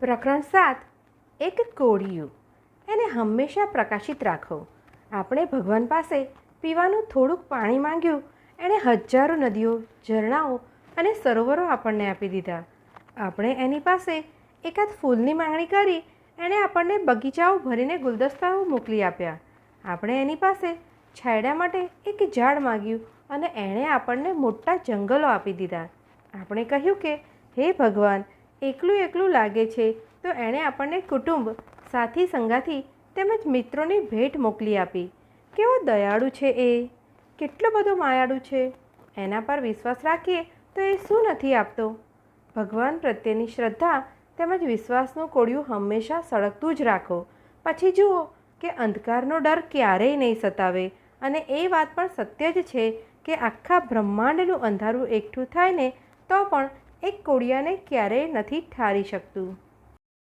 પ્રકરણ સાત. એક કોળિયું. એને હંમેશા પ્રકાશિત રાખો. આપણે ભગવાન પાસે પીવાનું થોડુંક પાણી માંગ્યું. એણે હજારો નદીઓ, ઝરણાઓ અને સરોવરો આપણને આપી દીધા. આપણે એની પાસે એકાદ ફૂલની માંગણી કરી. એણે આપણને બગીચાઓ ભરીને ગુલદસ્તાઓ મોકલી આપ્યા. આપણે એની પાસે છાયડા માટે એક ઝાડ માગ્યું અને એણે આપણને મોટા જંગલો આપી દીધા. આપણે કહ્યું કે, હે ભગવાન એકલું એકલું લાગે છે, તો એણે આપણને કુટુંબ, સાથી સંગાથી તેમજ મિત્રોની ભેટ મોકલી આપી. કેવો દયાળુ છે એ, કેટલો બધો માયાળુ છે. એના પર વિશ્વાસ રાખીએ તો એ શું નથી આપતો? ભગવાન પ્રત્યેની શ્રદ્ધા તેમજ વિશ્વાસનું કોળિયું હંમેશા સળગતું જ રાખો. પછી જુઓ કે અંધકારનો ડર ક્યારેય નહીં સતાવે અને એ વાત પણ સત્ય જ છે કે આખા બ્રહ્માંડનું અંધારું એકઠું થાય ને તો પણ કોળિયાને ક્યારેય નથી ઠારી શકતું.